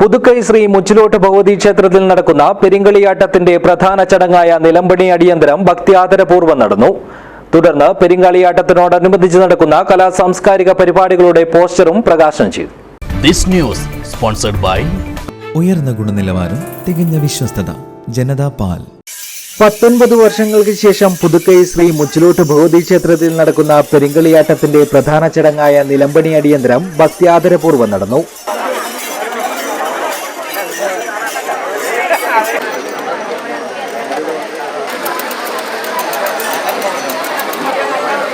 പുതുക്കൈ ശ്രീ മുച്ചിലോട്ട് ഭഗവതി ക്ഷേത്രത്തിൽ നടക്കുന്ന പെരിങ്കളിയാട്ടത്തിന്റെ പ്രധാന ചടങ്ങായ നിലമ്പണി അടിയന്തരം ഭക്തിയാദരപൂർവം നടന്നു. തുടർന്ന് പെരിങ്കളിയാട്ടത്തിനോടനുബന്ധിച്ച് നടക്കുന്ന കലാ സാംസ്കാരിക പരിപാടികളുടെ പോസ്റ്ററും പ്രകാശനം ചെയ്തു. This news sponsored by ഉയർന്ന ഗുണനിലവാരം തികഞ്ഞ വിശ്വസ്തത ജനതാ പാൽ. പത്തൊൻപത് വർഷങ്ങൾക്ക് ശേഷം പുതുക്കൈ ശ്രീ മുച്ചിലോട്ട് ഭഗവതി ക്ഷേത്രത്തിൽ നടക്കുന്ന പെരിങ്കളിയാട്ടത്തിന്റെ പ്രധാന ചടങ്ങായ നിലമ്പണി അടിയന്തരം ഭക്തിയാദരപൂർവം നടന്നു.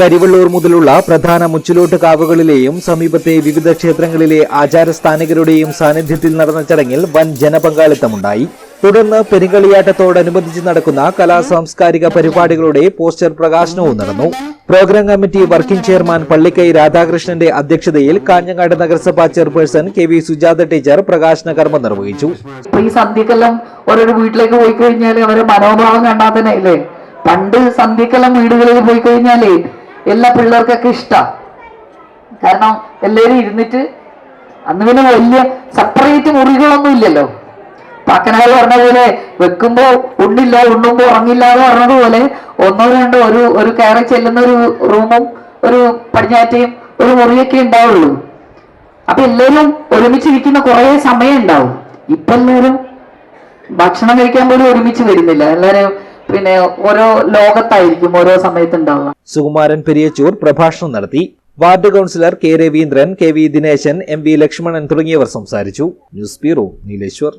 കരിവള്ളൂർ മുതലുള്ള പ്രധാന മുച്ചിലോട്ട് കാവുകളിലെയും സമീപത്തെ വിവിധ ക്ഷേത്രങ്ങളിലെ ആചാരസ്ഥാനികരുടെയും സാന്നിധ്യത്തിൽ നടന്ന ചടങ്ങിൽ വൻ ജനപങ്കാളിത്തമുണ്ടായി. തുടർന്ന് പെരുങ്കളിയാട്ടത്തോടനുബന്ധിച്ച് നടക്കുന്ന കലാ സാംസ്കാരിക പരിപാടികളുടെ പോസ്റ്റർ പ്രകാശനവും നടന്നു. Programme committee working chairman Pallikkai രാധാകൃഷ്ണന്റെ അധ്യക്ഷതയിൽ കാഞ്ഞങ്ങാട് നഗരസഭാ chairperson K V Sujatha teacher പ്രകാശന കർമ്മം നിർവഹിച്ചു. ഈ സന്ധ്യക്കെല്ലാം ഓരോരോ വീട്ടിലേക്ക് പോയി കഴിഞ്ഞാൽ അവരെ മനോഭാവം കണ്ടാൽ ഇല്ലേ പണ്ട് സന്ധ്യക്കെല്ലാം വീടുകളിൽ പോയി കഴിഞ്ഞാലേ എല്ലാ പിള്ളേർക്കൊക്കെ ഇഷ്ടാ. കാരണം എല്ലാവരും ഇരുന്നിട്ട് അന്ന് പിന്നെ വലിയ സെപ്പറേറ്റ് മുറികളൊന്നും ഇല്ലല്ലോ. പാക്കനാൾ പറഞ്ഞ പോലെ വെക്കുമ്പോ ഉണ്ണില്ല ഉണ്ണുമ്പോ ഉറങ്ങില്ല എന്ന് പറഞ്ഞതുപോലെ ഒന്നോ രണ്ടോ ഒരു ഒരു കയറി ചെല്ലുന്ന ഒരു റൂമും ഒരു പടിഞ്ഞാറ്റയും ഒരു മുറിയൊക്കെ ഉണ്ടാവുള്ളൂ. അപ്പൊ എല്ലാവരും ഒരുമിച്ചിരിക്കുന്ന കുറേ സമയം ഉണ്ടാവും. ഇപ്പൊ എല്ലാവരും ഭക്ഷണം കഴിക്കാൻ പോലും ഒരുമിച്ച് വരുന്നില്ല. എല്ലാവരും പിന്നെ ഓരോ ലോകത്തായിരിക്കും ഓരോ സമയത്ത് ഉണ്ടാവുക സുകുമാരൻ പെരിയച്ചൂർ പ്രഭാഷണം നടത്തി. Ward councillor K Raveendran K V Dineshan M V Lakshmanan തുടങ്ങിയവർ സംസാരിച്ചു. News bureau Nileshwar.